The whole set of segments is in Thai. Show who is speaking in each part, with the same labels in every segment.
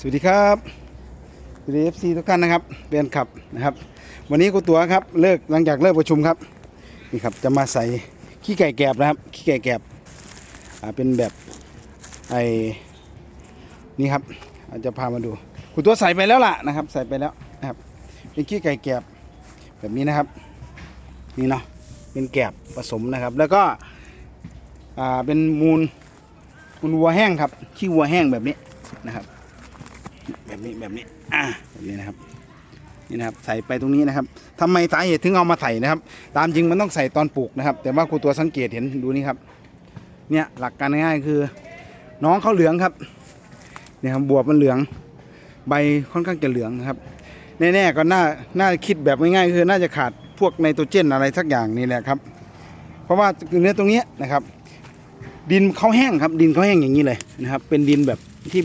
Speaker 1: สวัสดีครับสวัสดีเอฟซีทุกท่านนะครับเรียนขับนะครับ วันนี้ครูตัวครับเลิกหลังจากเลิกประชุมครับนี่ครับจะมาใส่ขี้ไก่แกบนะครับขี้ไก่แกบอ่าเป็นแบบไอ้นี่ครับอาจจะพามาดูครูตัวใส่ไปแล้วล่ะนะครับ ใส่ไปแล้วนะครับ เป็นขี้ไก่แกบแบบนี้นะครับนี่เนาะเป็นแกบผสมนะครับ แล้วก็อ่าเป็นมูลมูลวัวแห้งครับขี้วัวแห้งแบบนี้นะครับ แบบนี้แบบนี้อ่าแบบนี้นะครับนี่นะครับใส่ไปตรงนี้นะครับทำไมสาเหตุถึงเอามาใส่นะครับ ตามจริงมันต้องใส่ตอนปลูกนะครับ แต่ว่าครูตัวสังเกตเห็นดูนี่ครับ เนี่ยหลักการง่ายๆคือ น้องเขาเหลืองครับเนี่ยครับบวบมันเหลือง ใบค่อนข้างจะเหลืองนะครับ แน่ๆก็น่าน่าคิดแบบง่ายๆคือน่าจะขาดพวกไนโตรเจนอะไรสักอย่างนี่แหละครับ เพราะว่าเนื้อตรงนี้นะครับ ดินเขาแห้งครับ ดินเขาแห้งอย่างนี้เลยนะครับ เป็นดินแบบที่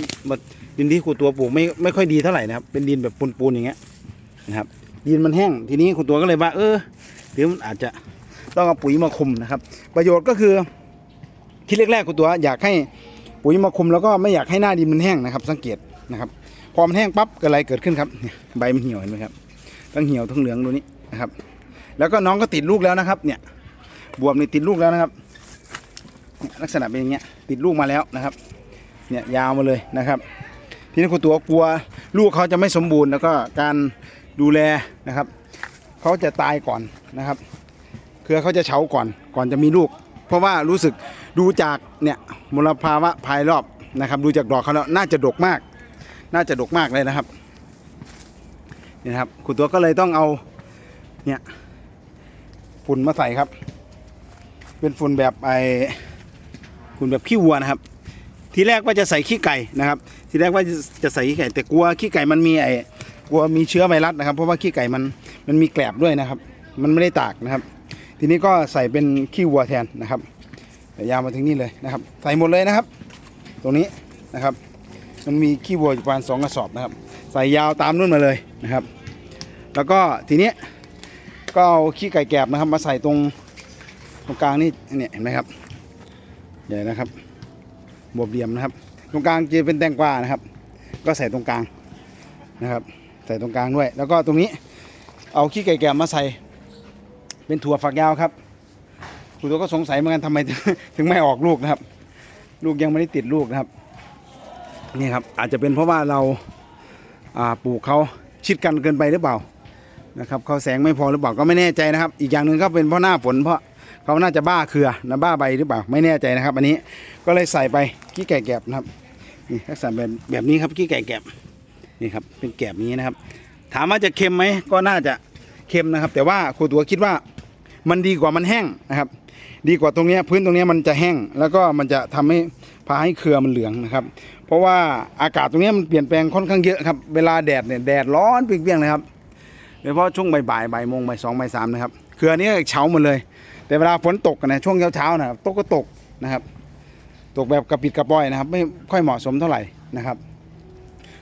Speaker 1: ดินที่ครูตัวปลูกไม่ไม่ค่อยดีเท่าไหร่นะครับ เป็นดินแบบปูนๆอย่างเงี้ยนะครับ ดินมันแห้ง ทีนี้ครูตัวก็เลยว่า เออเดี๋ยวมันอาจจะต้องเอาปุ๋ยมาคุมนะครับ ประโยชน์ก็คือที่แรกๆครูตัว อยากให้ปุ๋ยมาคุมแล้วก็ไม่อยากให้หน้าดินมันแห้งนะครับ สังเกตนะครับ พอมันแห้งปั๊บเกิดอะไรเกิดขึ้นครับใบมันเหี่ยวเห็นไหมครับทั้งเหี่ยวทั้งเหลืองดูนี้นะครับ แล้วก็น้องก็ติดลูกแล้วนะครับ เนี่ย บวบนี่ติดลูกแล้วนะครับลักษณะเป็นอย่างเงี้ยติดลูกมาแล้วนะครับ เนี่ยยาวมาเลยนะครับ ทีนี้ครูตัวกลัวลูกเขาจะไม่สมบูรณ์ แล้วก็การดูแลนะครับเขาจะตายก่อนนะครับ เครือเขาจะเฉาก่อนก่อนจะมีลูก เพราะว่ารู้สึกดูจากเนี่ยมลภาวะภายรอบนะครับ ดูจากดอกเขาแล้วน่าจะดกมาก น่าจะดกมากเลยนะครับนี่นะครับครูตัวก็เลยต้องเอาเนี่ยฝุ่นมาใส่ครับ เป็นฝุ่นแบบไอฝุ่นแบบขี้วัวนะครับ ทีแรกว่าจะใส่ขี้ไก่นะครับ ทีแรกว่าจะใส่ขี้ไก่ แต่กลัวขี้ไก่มันมีไอกลัวมีเชื้อไวรัสนะครับ เพราะว่าขี้ไก่มันมันมีแกลบด้วยนะครับ มันไม่ได้ตากนะครับ ทีนี้ก็ใส่เป็นขี้วัวแทนนะครับแต่ยาวมาถึงนี่เลยนะครับ ใส่หมดเลยนะครับ ตรงนี้นะครับ มันมีขี้วัวอยู่ประมาณสองกระสอบนะครับ ใส่ยาวตามนู่นมาเลยนะครับ แล้วก็ทีนี้ก็เอาขี้ไก่แกลบนะครับ มาใส่ตรงตรงกลางนี่เนี่ยเห็นไหมครับใหญ่นะครับ บวบเหลี่ยมนะครับ ตรงกลางจะเป็นแตงกวานะครับ ก็ใส่ตรงกลางนะครับ ใส่ตรงกลางด้วย แล้วก็ตรงนี้เอาขี้ไก่แก่มาใส่ เป็นถั่วฝักยาวครับคุณตัวก็สงสัยเหมือนกันทำไมถึงไม่ออกลูกนะครับ ลูกยังไม่ได้ติดลูกนะครับนี่ครับอาจจะเป็นเพราะว่าเราอ่าปลูกเขาชิดกันเกินไปหรือเปล่านะครับเขาแสงไม่พอหรือเปล่าก็ไม่แน่ใจนะครับ อีกอย่างหนึ่งก็เป็นเพราะหน้าฝนเพราะ เขาน่าจะบ้าเครือนะบ้าใบหรือเปล่าไม่แน่ใจนะครับ อันนี้ก็เลยใส่ไปขี้ไก่แกบนะครับนี่ลักษณะแบบแบบนี้ครับขี้ไก่แกบนี่ครับเป็นแกบนี้นะครับ ถามว่าจะเค็มไหมก็น่าจะเค็มนะครับ แต่ว่าครูตัวคิดว่ามันดีกว่ามันแห้งนะครับ ดีกว่าตรงนี้พื้นตรงนี้มันจะแห้ง แล้วก็มันจะทำให้พาให้เครือมันเหลืองนะครับ เพราะว่าอากาศตรงนี้มันเปลี่ยนแปลงค่อนข้างเยอะครับ เวลาแดดเนี่ยแดดร้อนเปรี้ยงๆเลยครับโดยเฉพาะช่วงบ่ายๆบ่ายโมงบ่ายสองบ่ายสามนะครับ ครือนี้เฉาหมดเลย แต่เวลาฝนตกนะช่วงเช้าๆนะครับตกก็ตกนะครับ ตกแบบกระปิดกระปอยนะครับ ไม่ค่อยเหมาะสมเท่าไหร่นะครับ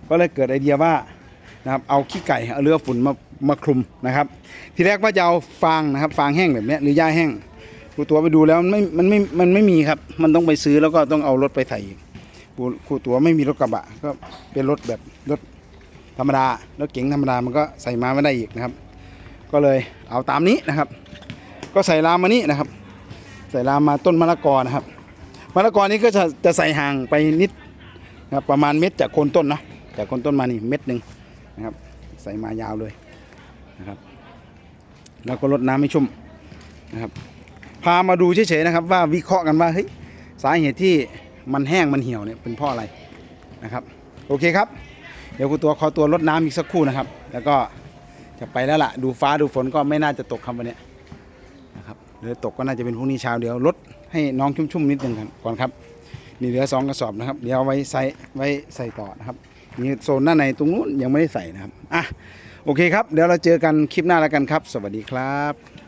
Speaker 1: ก็เลยเกิดไอเดียว่านะครับเอาขี้ไก่เอาเรือฝุ่นมามาคลุมนะครับ ทีแรกว่าจะเอาฟางนะครับฟางแห้งแบบนี้หรือหญ้าแห้งครูตัวไปดูแล้วมันไม่มันไม่มันไม่มีครับ มันต้องไปซื้อแล้วก็ต้องเอารถไปไถอีกครูครูตัวไม่มีรถกระบะก็เป็นรถแบบรถธรรมดารถเก๋งธรรมดามันก็ใส่มาไม่ได้อีกนะครับ ก็เลยเอาตามนี้นะครับ ก็ใส่รามมานี่นะครับ ใส่รามมาต้นมะละกอนะครับมะละกอนี้ก็จะจะใส่ห่างไปนิดนะครับประมาณเม็ดจากโคนต้นนะจากโคนต้นมานี่เม็ดหนึ่งนะครับ ใส่มายาวเลยนะครับ แล้วก็รดน้ำให้ชุ่มนะครับพามาดูเฉยๆนะครับ ว่าวิเคราะห์กันว่าเฮ้ยสาเหตุที่มันแห้งมันเหี่ยวเนี่ยเป็นเพราะอะไรนะครับ โอเคครับ เดี๋ยวคุณตัวขอตัวรดน้ำอีกสักครู่นะครับ แล้วก็ จะไปแล้วล่ะ ดูฟ้าดูฝนก็ไม่น่าจะตกคำวันนี้นะครับหรือตกก็น่าจะเป็นพรุ่งนี้เช้าเดี๋ยวลดให้น้องชุ่มๆนิดนึงก่อนครับนี่เหลือสองกระสอบนะครับ เดี๋ยวเอาไว้ใส่ไว้ใส่ต่อนะครับนี่โซนหน้าในตรงนู้นยังไม่ได้ใส่นะครับอะโอเคครับ เดี๋ยวเราเจอกันคลิปหน้าแล้วกันครับ สวัสดีครับ